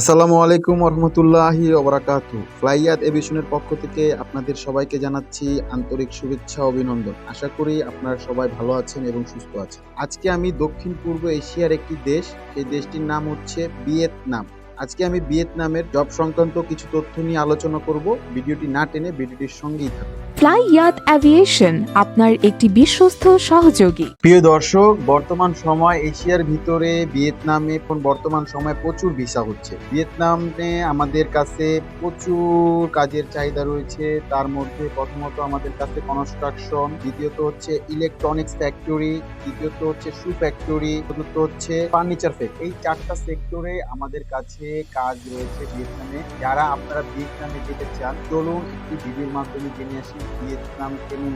আসসালামু আলাইকুম রহমতুল্লাহি ওবরাকাতু। ফ্লাইয়াদ এভিশনের পক্ষ থেকে আপনাদের সবাইকে জানাচ্ছি আন্তরিক শুভেচ্ছা, অভিনন্দন। আশা করি আপনারা সবাই ভালো আছেন এবং সুস্থ আছেন। আজকে আমি দক্ষিণ পূর্ব এশিয়ার একটি দেশ, সেই দেশটির নাম হচ্ছে ভিয়েতনাম। আজকে আমি ভিয়েতনামের জব সংক্রান্ত কিছু তথ্য নিয়ে আলোচনা করব। ভিডিওটি না টেনে ভিডিওটির সঙ্গেই থাকুন। ফ্লাই অ্যাভিয়েশন আপনার একটি বিশ্বস্ত সহযোগী। প্রিয় দর্শক, বর্তমান সময় এশিয়ার ভিতরে ভিয়েতনামে এখন বর্তমান সময় প্রচুর ভিসা হচ্ছে। ভিয়েতনামে আমাদের কাছে প্রচুর কাজের চাহিদা রয়েছে। তার মধ্যে প্রথমত আমাদের কাছে কনস্ট্রাকশন, দ্বিতীয়ত হচ্ছে ইলেকট্রনিক্স ফ্যাক্টরি, তৃতীয়ত হচ্ছে শু ফ্যাক্টরি, চতুর্থ হচ্ছে ফার্নিচার ফ্যাক্টরি। এই চারটা সেক্টরে আমাদের কাছে কাজ রয়েছে ভিয়েতনামে। যারা আপনারা ভিয়েতনামে যেতে চান, চলুন একটি ভিডিওর মাধ্যমে জেনে আসি ভিয়েতনাম কেমন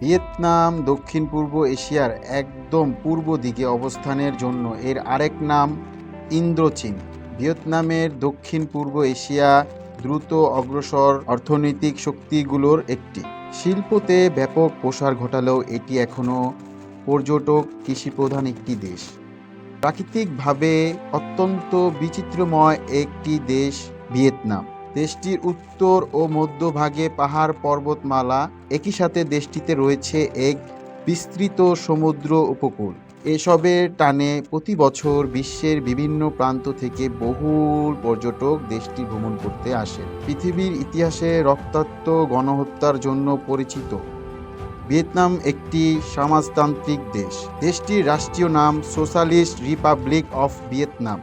ভিয়েতনাম দক্ষিণ পূর্ব এশিয়ার একদম পূর্ব দিকে অবস্থানের জন্য এর আরেক নাম ইন্দ্রচীন। ভিয়েতনামের দক্ষিণ পূর্ব এশিয়া দ্রুত অগ্রসর অর্থনৈতিক শক্তিগুলোর একটি। শিল্পতে ব্যাপক প্রসার ঘটালেও এটি এখনও পর্যটক কৃষিপ্রধান একটি দেশ। প্রাকৃতিকভাবে অত্যন্ত বিচিত্রময় একটি দেশ ভিয়েতনাম। দেশটির উত্তর ও মধ্যভাগে পাহাড় পর্বতমালা একই সাথে দেশটিতে রয়েছে এক বিস্তৃত সমুদ্র উপকূল। এসবের টানে প্রতি বছর বিশ্বের বিভিন্ন প্রান্ত থেকে বহুল পর্যটক দেশটি ভ্রমণ করতে আসেন। পৃথিবীর ইতিহাসে রক্তাক্ত গণহত্যার জন্য পরিচিত ভিয়েতনাম একটি সমাজতান্ত্রিক দেশ। দেশটির রাষ্ট্রীয় নাম সোশ্যালিস্ট রিপাবলিক অফ ভিয়েতনাম।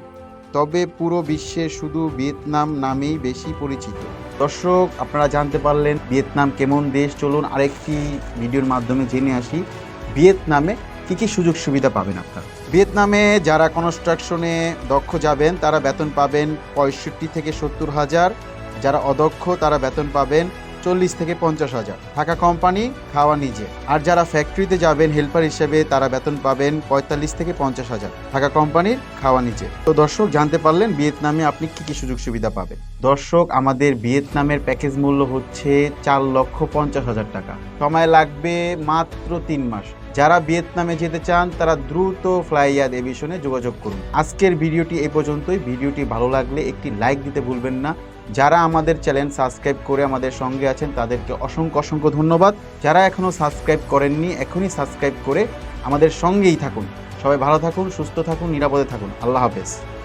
তবে পুরো বিশ্বে শুধু ভিয়েতনাম নামেই বেশি পরিচিত। দর্শক, আপনারা জানতে পারলেন ভিয়েতনাম কেমন দেশ। চলুন আরেকটি ভিডিওর মাধ্যমে জেনে আসি, ভিয়েতনামে কী কী সুযোগ সুবিধা পাবেন আপনারা। ভিয়েতনামে যারা কনস্ট্রাকশনে দক্ষ যাবেন, তারা বেতন পাবেন পঁয়ষট্টি থেকে সত্তর হাজার। যারা অদক্ষ, তারা বেতন পাবেন চল্লিশ থেকে পঞ্চাশ হাজার। থাকা কোম্পানি খাওয়া নিজে। আর যারা ফ্যাক্টরিতে যাবেন, হেল্পার হিসেবে তারা বেতন পাবেন পঁয়তাল্লিশ থেকে পঞ্চাশ হাজার। থাকা কোম্পানির খাওয়া নিজে। তো দর্শক, জানতে পারলেন ভিয়েতনামে আপনি কি কি সুযোগ সুবিধা পাবেন। দর্শক, আমাদের ভিয়েতনামের প্যাকেজ মূল্য হচ্ছে চার লক্ষ পঞ্চাশ হাজার টাকা। সময় লাগবে মাত্র তিন মাস। যারা ভিয়েতনামে যেতে চান, তারা দ্রুত ফ্লাইয়াদ এভিশনে যোগাযোগ করুন। আজকের ভিডিওটি এই পর্যন্তই। ভিডিওটি ভালো লাগলে একটি লাইক দিতে ভুলবেন না। যারা আমাদের চ্যানেল সাবস্ক্রাইব করে আমাদের সঙ্গে আছেন, তাদেরকে অসংখ্য অসংখ্য ধন্যবাদ। যারা এখনও সাবস্ক্রাইব করেননি, এখনই সাবস্ক্রাইব করে আমাদের সঙ্গেই থাকুন। সবাই ভালো থাকুন, সুস্থ থাকুন, নিরাপদে থাকুন। আল্লাহ হাফেজ।